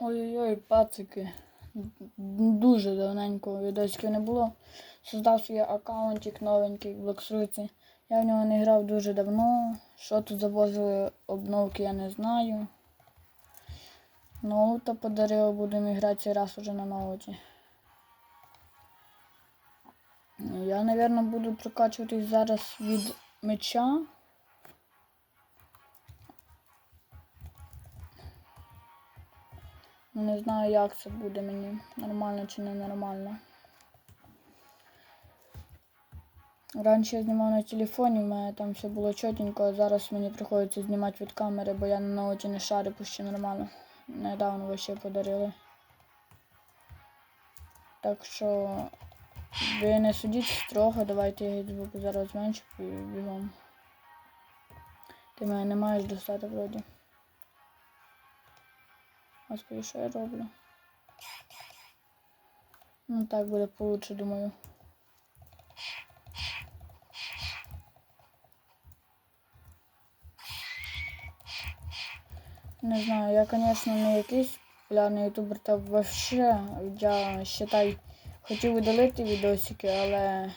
Ой-ой-ой, пацики. Дуже давненько відосиків не було. Создав свій аккаунтик новенький в Блоксруці. Я в нього не грав дуже давно. Що тут завозили обновки, я не знаю. Ноута подарив, будемо грати цей раз уже на ноуті. Я, мабуть, буду прокачуватись зараз від меча. Не знаю, як це буде мені. Нормально чи не нормально. Раніше я знімав на телефоні, в мене там все було чотенько, а зараз мені приходиться знімати від камери, бо я на ноуті не шарю пуще нормально. Недавно вообще подарили. Так що ви не судіть строго, давайте я звук зараз зменшу і бігом. Ти мене не маєш достати вроді. Господи, що я роблю? Ну так буде получше, думаю. Не знаю, я, конечно, не якийсь популярний ютубер, так вообще, я считай, хотів видалити відосики, але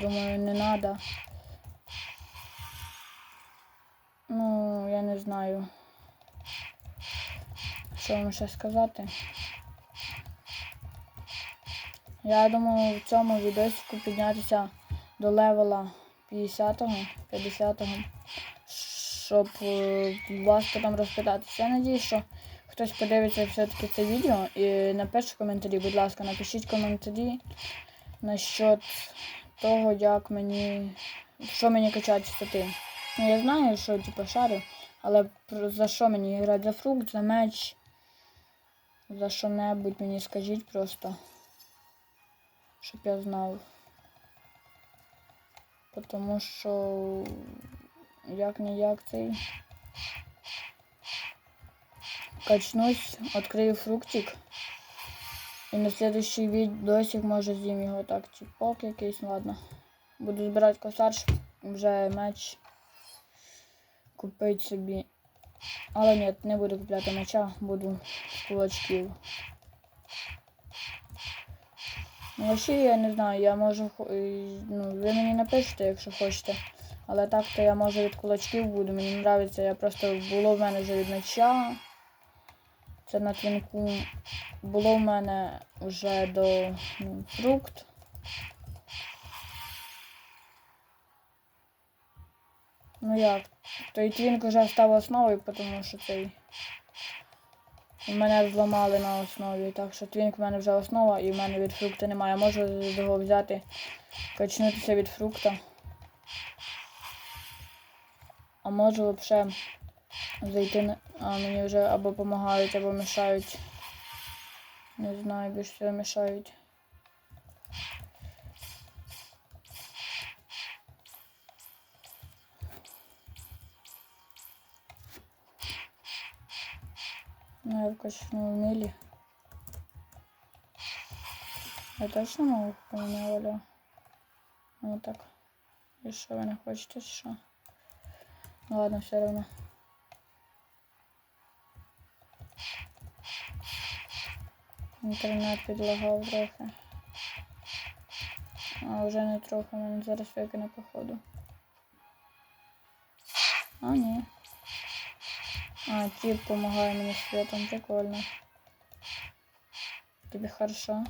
думаю, не надо. Ну, я не знаю. Що вам ще сказати? Я думаю в цьому відосику піднятися до левела 50-го, 50-го, щоб е, вас потім розпитатися. Я надію, що хтось подивиться все-таки це відео і напише коментарі, будь ласка, напишіть коментарі насчет того, як мені, що мені качати стати. Ну, я знаю, що типу шарю, але за що мені грати? За фрукт, за меч, за що-небудь мені скажіть просто. Щоб я знав. Тому що як не як цей. Качнусь, відкрию фруктик. І на следующий відосик може з'їм його так, чіпок якийсь, ладно. Буду збирати косар, щоб вже меч купити собі. Але ні, не буду купляти меча, буду з кулачків. Ну, я не знаю, я можу, ну, ви мені напишете, якщо хочете. Але так то я може від кулачків буду, мені подобається, я просто було в мене вже від меча. Це на твінку. Було в мене вже до ну, фрукт. Ну як? Той твінк вже став основою, тому що цей. Мене зламали на основі, так що твінк в мене вже основа і в мене від фрукта немає. Можу його взяти, качнутися від фрукта. А можу взагалі зайти на. А мені вже або допомагають, або мішають. Не знаю, більше всього мішають. Ну, я качну в милі. Я точно можу поміняла? Ну так. І що ви не хочете, чи що? Ну ладно, все равно. Інтернет підлагав трохи. А вже не трохи, мене зараз викине походу. А, ні. А, тип помогає мені світом, прикольно. Тобі хорошо.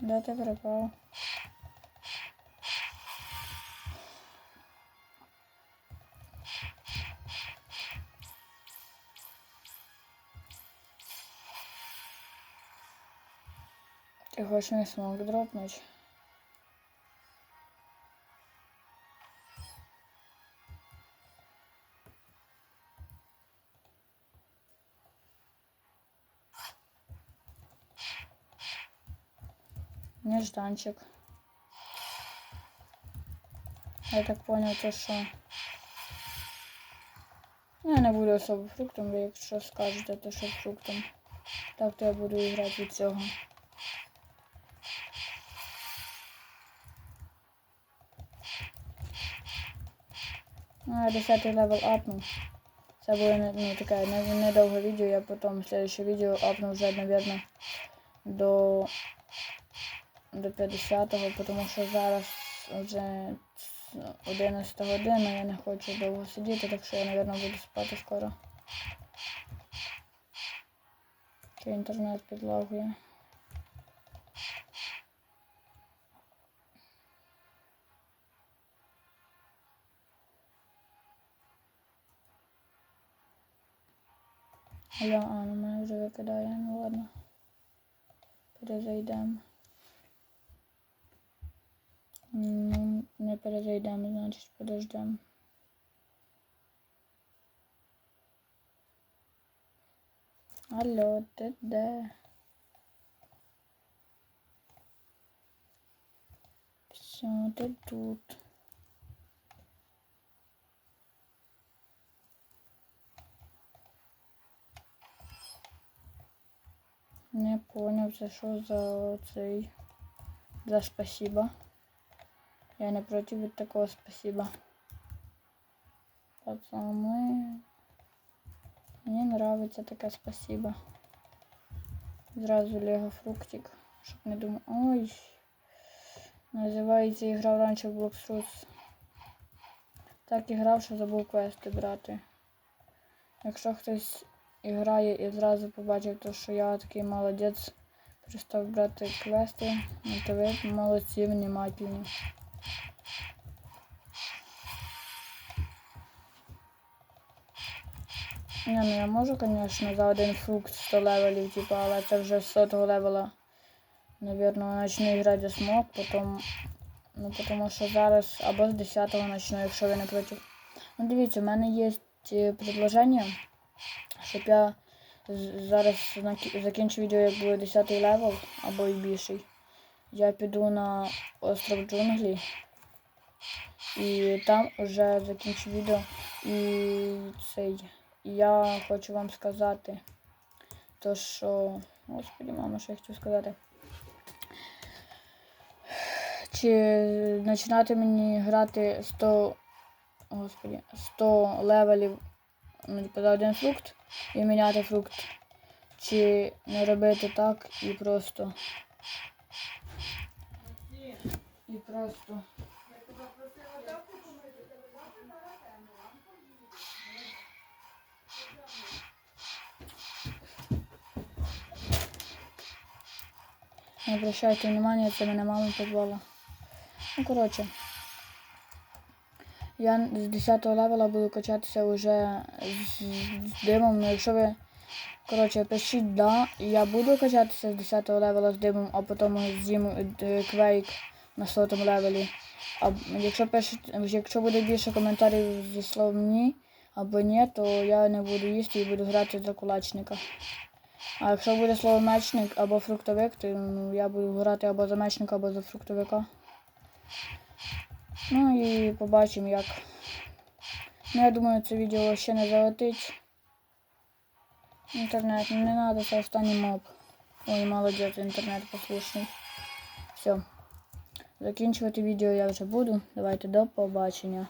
Да, ты пропав? Ти хочеш мені смог дропнуть? Нежданчик. Я так понял, то що. Я не буду особо фруктом, якщо скажете, то що фруктом. Так то я буду грати від цього. Я 10 левел апнув. Це було ну, таке не- недовге відео, я потім следующее відео апну вже, мабуть, до, до 50-го, тому що зараз вже 11 година, я не хочу довго сидіти, так що я, мабуть, буду спати скоро. Чи інтернет підлагує. Алло, а, ну мене вже викидає, ну ладно. Перезайдемо. Ну, не перезайдемо, значить подождемо. Алло, ти де? Все, ти тут. Не поняв, це що за цей за спасибо. Я не проти від такого спасибо. Пацаны. Мені нравится таке спасибо. Зразу лего фруктик. Щоб не думав. Ой. Називається іграв раніше в Fruits. Так і грав, що забув квести брати. Якщо хтось грає і зразу побачив, то, що я такий молодець, перестав брати квести, то ви молодці, внімательні. Не, ну я можу, звісно, за один фрукт 100 левелів, типу, але це вже з 100 левела. Навірно, почну грати за смок, потім. Ну, тому що зараз або з 10-го почну, якщо ви не проти. Ну, дивіться, у мене є е, предложення, щоб я зараз закінчу відео, як буде 10 левел або і більший. Я піду на остров джунглі. І там вже закінчу відео. І цей. Я хочу вам сказати, то що. Господи, мама, що я хотів сказати. Чи починати мені грати 100. Господи, 100 левелів ну, типу, один фрукт і міняти фрукт. Чи не робити так і просто. І просто. Не обращайте внимания, це мене мама позвала. Ну, коротше. Я з 10 левела буду качатися вже з, з димом. Ну, якщо ви. Коротше, пишіть да, я буду качатися з 10 левела з димом, а потім з'їм квейк на 100 левелі. А якщо пишуть, якщо буде більше коментарів зі словом ні або ні, то я не буду їсти і буду грати за кулачника. А якщо буде слово мечник або фруктовик, то я буду грати або за мечника, або за фруктовика. Ну і побачимо як. Ну, я думаю, це відео ще не залетить. Інтернет, не треба, це останній моб. Ой, молодець, інтернет послушний. Все. Закінчувати відео я вже буду. Давайте до побачення.